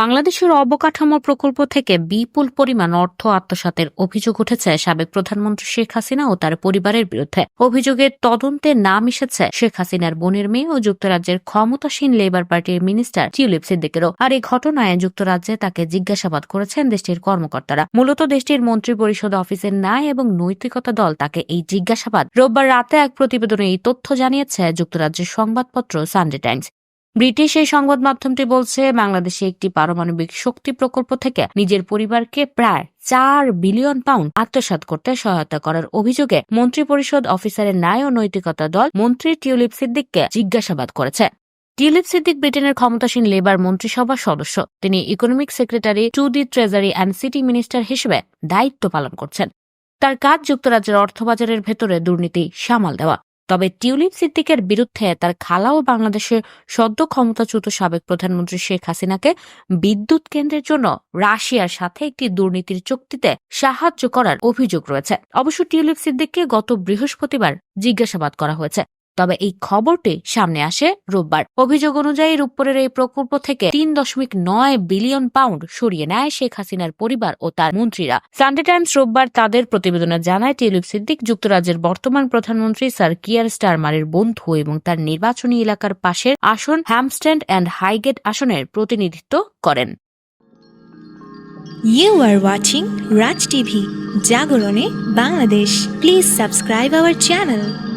বাংলাদেশের অবকাঠামো প্রকল্প থেকে বিপুল পরিমাণ অর্থ আত্মসাতের অভিযোগ উঠেছে সাবেক প্রধানমন্ত্রী শেখ হাসিনা ও তার পরিবারের বিরুদ্ধে। অভিযোগের তদন্তে নাম এসেছে শেখ হাসিনার বোনের মেয়ে ও যুক্তরাজ্যের ক্ষমতাসীন লেবার পার্টির মিনিস্টার টিউলিপ সিদ্দিকেরও। আর এই ঘটনায় যুক্তরাজ্যে তাকে জিজ্ঞাসাবাদ করেছেন দেশটির কর্মকর্তারা। মূলত দেশটির মন্ত্রী পরিষদ অফিসের ন্যায় এবং নৈতিকতা দল তাকে এই জিজ্ঞাসাবাদ। রোববার রাতে এক প্রতিবেদনে এই তথ্য জানিয়েছে যুক্তরাজ্যের সংবাদপত্র সানডে টাইমস। ব্রিটিশ এই সংবাদ মাধ্যমটি বলছে, বাংলাদেশে একটি পারমাণবিক শক্তি প্রকল্প থেকে নিজের পরিবারকে প্রায় চার বিলিয়ন পাউন্ড আত্মসাৎ করতে সহায়তা করার অভিযোগে মন্ত্রী পরিষদ অফিসারের ন্যায় ও নৈতিকতা দল মন্ত্রী টিউলিপ সিদ্দিককে জিজ্ঞাসাবাদ করেছে। টিউলিপ সিদ্দিক ব্রিটেনের ক্ষমতাসীন লেবার মন্ত্রিসভার সদস্য। তিনি economic secretary to the treasury and city minister হিসেবে দায়িত্ব পালন করছেন। তার কাজ যুক্তরাজ্যের অর্থবাজারের ভেতরে দুর্নীতি সামাল দেওয়া। তবে টিউলিপ সিদ্দিকের বিরুদ্ধে তার খালা ও বাংলাদেশের সদ্য ক্ষমতাচ্যুত সাবেক প্রধানমন্ত্রী শেখ হাসিনাকে বিদ্যুৎ কেন্দ্রের জন্য রাশিয়ার সাথে একটি দুর্নীতির চুক্তিতে সাহায্য করার অভিযোগ রয়েছে। অবশ্য টিউলিপ সিদ্দিককে গত বৃহস্পতিবার জিজ্ঞাসাবাদ করা হয়েছে। তবে এই খবরটি সামনে আসে রোববার অভিযোগ অনুযায়ী রূপপুরের এই প্রকল্প থেকে তিন দশমিক নয় বিলিয়ন পাউন্ড সরিয়ে নেয় শেখ হাসিনার পরিবার ও তার মন্ত্রীরা সানডে টাইমস রোববার তাদের প্রতিবেদনে জানায় টিউলিপ সিদ্দিক যুক্তরাজ্যের বর্তমান প্রধানমন্ত্রী স্যার কিয়ার স্টারমারের বন্ধু এবং তার নির্বাচনী এলাকার পাশের আসন হ্যামস্ট্যান্ড অ্যান্ড হাইগেট আসনের প্রতিনিধিত্ব করেন You are watching Raj TV, Jagorone, Bangladesh. Please subscribe our channel.